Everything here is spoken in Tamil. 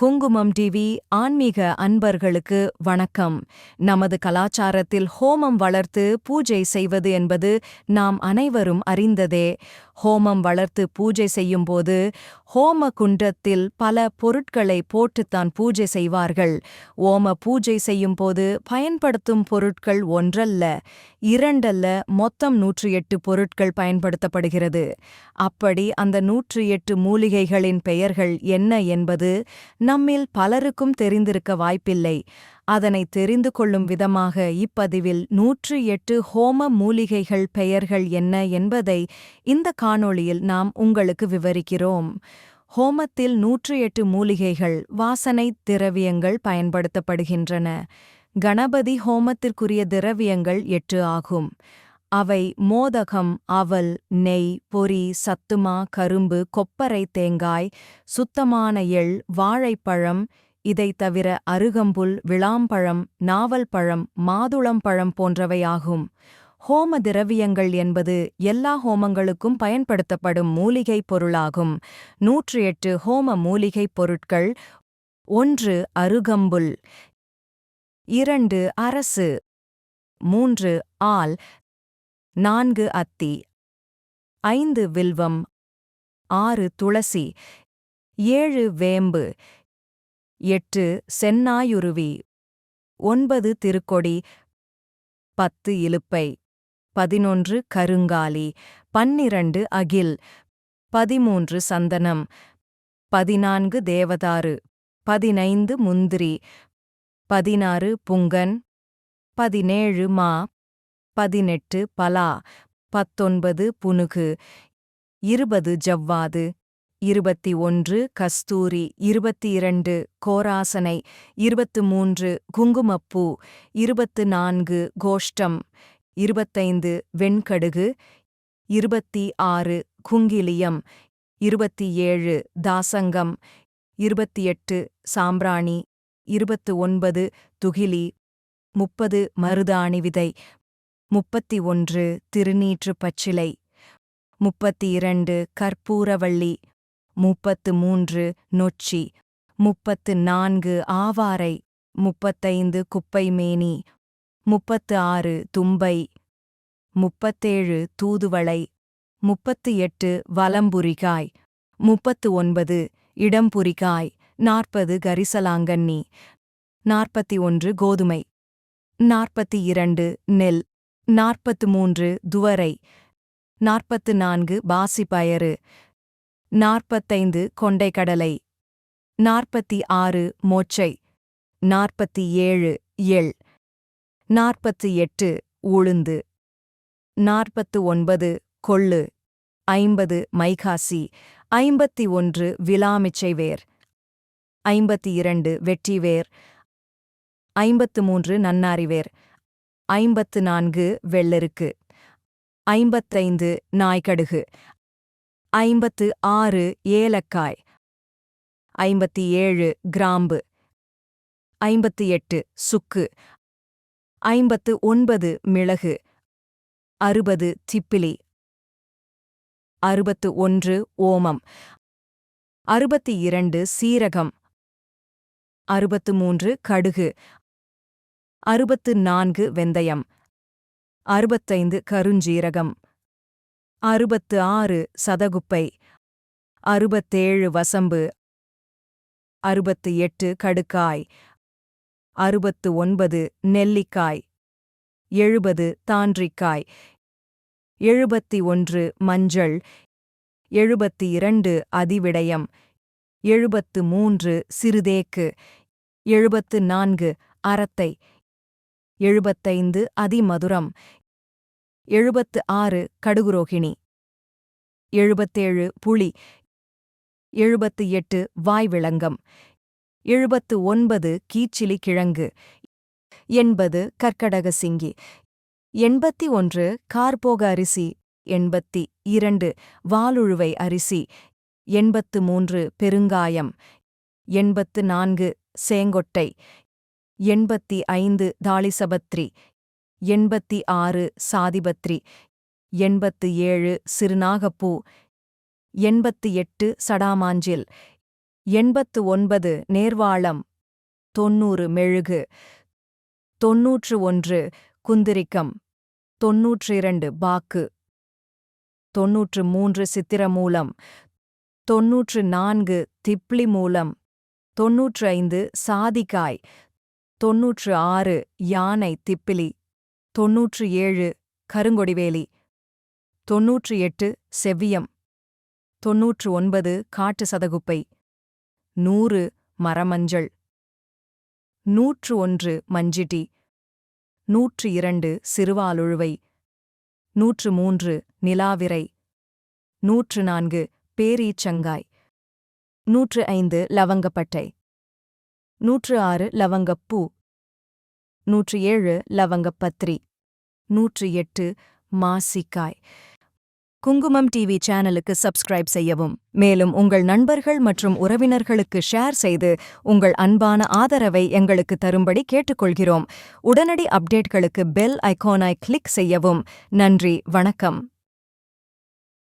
குங்குமம் டிவி ஆன்மீக அன்பர்களுக்கு வணக்கம். நமது கலாச்சாரத்தில் ஹோமம் வளர்த்து பூஜை செய்வது என்பது நாம் அனைவரும் அறிந்ததே. ஹோமம் வளர்த்து பூஜை செய்யும்போது ஹோம குண்டத்தில் பல பொருட்களை போட்டுத்தான் பூஜை செய்வார்கள். ஓம பூஜை செய்யும்போது பயன்படுத்தும் பொருட்கள் ஒன்றல்ல இரண்டல்ல மொத்தம் நூற்றி எட்டு பொருட்கள் பயன்படுத்தப்படுகிறது. அப்படி அந்த நூற்றி எட்டு மூலிகைகளின் பெயர்கள் என்ன என்பது நம்மில் பலருக்கும் தெரிந்திருக்க வாய்ப்பில்லை. அதனை தெரிந்து கொள்ளும் விதமாக இப்பதிவில் நூற்று எட்டு ஹோம மூலிகைகள் பெயர்கள் என்ன என்பதை இந்த காணொளியில் நாம் உங்களுக்கு விவரிக்கிறோம். ஹோமத்தில் நூற்று எட்டு மூலிகைகள் வாசனை திரவியங்கள் பயன்படுத்தப்படுகின்றன. கணபதி ஹோமத்திற்குரிய திரவியங்கள் எட்டு ஆகும். அவை மோதகம் அவல் நெய் பொறி சத்துமா கரும்பு கொப்பரை தேங்காய் சுத்தமான எள் வாழைப்பழம் இதைத் தவிர அருகம்புல் விளாம்பழம் நாவல் பழம் மாதுளம்பழம் போன்றவையாகும். ஹோம திரவியங்கள் என்பது எல்லா ஹோமங்களுக்கும் பயன்படுத்தப்படும் மூலிகைப் பொருளாகும். நூற்றி எட்டு ஹோம மூலிகைப் பொருட்கள். ஒன்று அருகம்புல். இரண்டு அரசு. மூன்று ஆல் நான்கு அத்தி. ஐந்து வில்வம். ஆறு துளசி. ஏழு வேம்பு. எட்டு சென்னாயுருவி. ஒன்பது திருக்கொடி. பத்து இலுப்பை. பதினொன்று கருங்காலி. பன்னிரண்டு அகில். பதிமூன்று சந்தனம். பதினான்கு தேவதாரு. பதினைந்து முந்திரி. பதினாறு புங்கன். பதினேழு மா. பதினெட்டு பலா. பத்தொன்பது புனுகு. இருபது ஜவ்வாது. இருபத்தி ஒன்று கஸ்தூரி இருபத்தி இரண்டு கோராசனை இருபத்து மூன்று குங்குமப்பூ இருபத்து நான்கு கோஷ்டம் இருபத்தைந்து வெண்கடுகு இருபத்தி ஆறு குங்கிலியம் இருபத்தி ஏழு தாசங்கம் இருபத்தி எட்டு சாம்பிராணி இருபத்து ஒன்பது துகிலி முப்பது மருதாணி விதை முப்பத்தி ஒன்று திருநீற்று பச்சிலை முப்பத்தி இரண்டு கற்பூரவள்ளி முப்பத்து மூன்று நொச்சி முப்பத்து நான்கு ஆவாரை முப்பத்தைந்து குப்பைமேனி முப்பத்து ஆறு தும்பை முப்பத்தேழு தூதுவளை முப்பத்து எட்டு வலம்புரிகாய் முப்பத்து ஒன்பது இடம்புரிகாய் நாற்பது கரிசலாங்கண்ணி நாற்பத்தி ஒன்று கோதுமை நாற்பத்தி இரண்டு நெல் நாற்பத்து மூன்று துவரை நாற்பத்து நான்கு பாசிப்பயறு நாற்பத்தைந்து கொண்டைக்கடலை. நாற்பத்தி ஆறு மோச்சை. நாற்பத்தி ஏழு எள். நாற்பத்தி எட்டு உளுந்து. நாற்பத்து ஒன்பது கொள்ளு. ஐம்பது மைகாசி. ஐம்பத்தி ஒன்று விலாமிச்சை வேர். ஐம்பத்தி இரண்டு வெற்றிவேர் ஐம்பத்து மூன்று நன்னாரிவேர் ஐம்பத்து நான்கு வெள்ளருக்கு. ஐம்பத்தைந்து நாய்க்கடுகு. ஐம்பத்து ஆறு ஏலக்காய். ஐம்பத்தி ஏழு கிராம்பு. ஐம்பத்து எட்டு சுக்கு. ஐம்பத்து ஒன்பது மிளகு. அறுபது திப்பிலி. அறுபத்து ஒன்று ஓமம். அறுபத்தி இரண்டு சீரகம். அறுபத்து மூன்று கடுகு. அறுபத்து நான்கு வெந்தயம். அறுபத்தைந்து கருஞ்சீரகம். அறுபத்து ஆறு சதகுப்பை அறுபத்தேழு வசம்பு அறுபத்து எட்டு கடுக்காய் அறுபத்து ஒன்பது நெல்லிக்காய் எழுபது தான்றிக்காய் எழுபத்தி ஒன்று மஞ்சள் எழுபத்தி இரண்டு அதிவிடயம் எழுபத்து மூன்று சிறுதேக்கு எழுபத்து நான்கு அறத்தை எழுபத்தைந்து அதிமதுரம் எழுபத்து ஆறு கடுகுரோகிணி. எழுபத்தேழு புலி. எழுபத்து எட்டு வாய்விளங்கம். எழுபத்து ஒன்பது கீச்சிலி கிழங்கு. எண்பது கர்க்கடக சிங்கி. எண்பத்தி ஒன்று கார்போக அரிசி. எண்பத்தி இரண்டு வாலுழுவை அரிசி. எண்பத்து மூன்று பெருங்காயம். எண்பத்து நான்கு சேங்கொட்டை. எண்பத்தி ஐந்து தாளிசபத்ரி. எண்பத்தி ஆறு சாதிபத்ரி எண்பத்து ஏழு சிறுநாகப்பூ எண்பத்து எட்டு சடாமாஞ்சில் எண்பத்து ஒன்பது நேர்வாளம் தொன்னூறு மெழுகு தொன்னூற்று ஒன்று குந்திரிக்கம் தொன்னூற்றிரண்டு பாக்கு தொன்னூற்று மூன்று சித்திரமூலம் தொன்னூற்று நான்கு திப்ளி மூலம் தொன்னூற்று ஐந்து சாதிக்காய் தொன்னூற்று ஆறு யானை திப்பிலி. தொன்னூற்று ஏழு கருங்கொடிவேலி. தொன்னூற்று எட்டு செவ்வியம். தொன்னூற்று ஒன்பது காட்டு சதகுப்பை நூறு மரமஞ்சள். நூற்று ஒன்று மஞ்சிட்டி. நூற்று இரண்டு சிறுவாலுழுவை. நூற்று மூன்று நிலாவிரை. நூற்று நான்கு பேரீச்சங்காய். நூற்று ஐந்து லவங்கப்பட்டை. நூற்று ஆறு லவங்கப்பூ. நூற்றி ஏழு லவங்கப்பத்ரி. நூற்றி எட்டு மாசிக்காய். குங்குமம் டிவி சேனலுக்கு சப்ஸ்கிரைப் செய்யவும். மேலும் உங்கள் நண்பர்கள் மற்றும் உறவினர்களுக்கு ஷேர் செய்து உங்கள் அன்பான ஆதரவை எங்களுக்கு தரும்படி கேட்டுக்கொள்கிறோம். உடனடி அப்டேட்களுக்கு பெல் ஐகானை கிளிக் செய்யவும். நன்றி வணக்கம்.